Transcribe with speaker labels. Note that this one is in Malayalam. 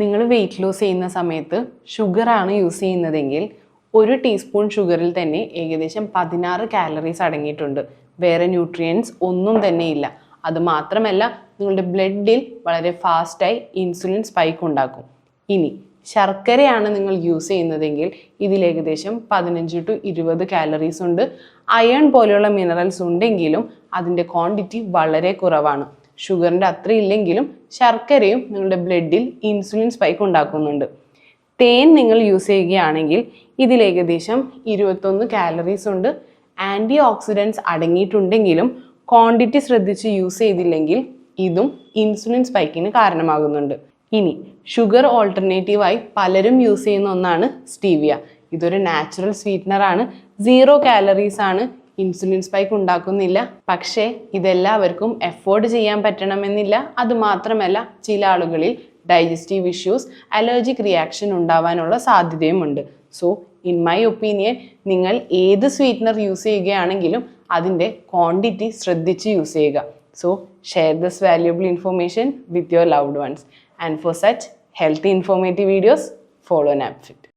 Speaker 1: നിങ്ങൾ വെയിറ്റ് ലോസ് ചെയ്യുന്ന സമയത്ത് ഷുഗറാണ് യൂസ് ചെയ്യുന്നതെങ്കിൽ ഒരു ടീസ്പൂൺ ഷുഗറിൽ തന്നെ ഏകദേശം പതിനാറ് കാലറീസ് അടങ്ങിയിട്ടുണ്ട്. വേറെ ന്യൂട്രിയൻസ് ഒന്നും തന്നെ ഇല്ല. അത് മാത്രമല്ല നിങ്ങളുടെ ബ്ലഡിൽ വളരെ ഫാസ്റ്റായി ഇൻസുലിൻ സ്പൈക്ക് ഉണ്ടാക്കും. ഇനി ശർക്കരയാണ് നിങ്ങൾ യൂസ് ചെയ്യുന്നതെങ്കിൽ ഇതിൽ ഏകദേശം പതിനഞ്ച് ടു ഇരുപത് കാലറീസ് ഉണ്ട്. അയൺ പോലെയുള്ള മിനറൽസ് ഉണ്ടെങ്കിലും അതിന്റെ ക്വാണ്ടിറ്റി വളരെ കുറവാണ്. ഷുഗറിന്റെ അത്ര ഇല്ലെങ്കിലും ശർക്കരയും നിങ്ങളുടെ ബ്ലഡിൽ ഇൻസുലിൻ സ്പൈക്ക് ഉണ്ടാക്കുന്നുണ്ട്. തേൻ നിങ്ങൾ യൂസ് ചെയ്യുകയാണെങ്കിൽ ഇതിൽ ഏകദേശം ഇരുപത്തൊന്ന് കാലറീസ് ഉണ്ട്. ആന്റി ഓക്സിഡൻസ് അടങ്ങിയിട്ടുണ്ടെങ്കിലും ക്വാണ്ടിറ്റി ശ്രദ്ധിച്ച് യൂസ് ചെയ്തില്ലെങ്കിൽ ഇതും ഇൻസുലിൻ സ്പൈക്കിന് കാരണമാകുന്നുണ്ട്. ഇനി ഷുഗർ ഓൾട്ടർനേറ്റീവായി പലരും യൂസ് ചെയ്യുന്ന ഒന്നാണ് സ്റ്റീവിയ. ഇതൊരു നാച്ചുറൽ സ്വീറ്റ്നർ ആണ്. സീറോ കാലറീസ് ആണ് ഇൻസുലിൻ സ്പൈക്ക് ഉണ്ടാക്കുന്നില്ല. പക്ഷേ ഇതെല്ലാവർക്കും എഫോർഡ് ചെയ്യാൻ പറ്റണമെന്നില്ല. അതുമാത്രമല്ല ചില ആളുകളിൽ ഡൈജസ്റ്റീവ് ഇഷ്യൂസ് അലർജിക് റിയാക്ഷൻ ഉണ്ടാവാനുള്ള സാധ്യതയുമുണ്ട്. സോ ഇൻ മൈ ഒപ്പീനിയൻ നിങ്ങൾ ഏത് സ്വീറ്റ്നർ യൂസ് ചെയ്യുകയാണെങ്കിലും അതിന്റെ ക്വാണ്ടിറ്റി ശ്രദ്ധിച്ച് യൂസ് ചെയ്യുക. So share this valuable information with your loved ones. And for such healthy informative videos follow Napfit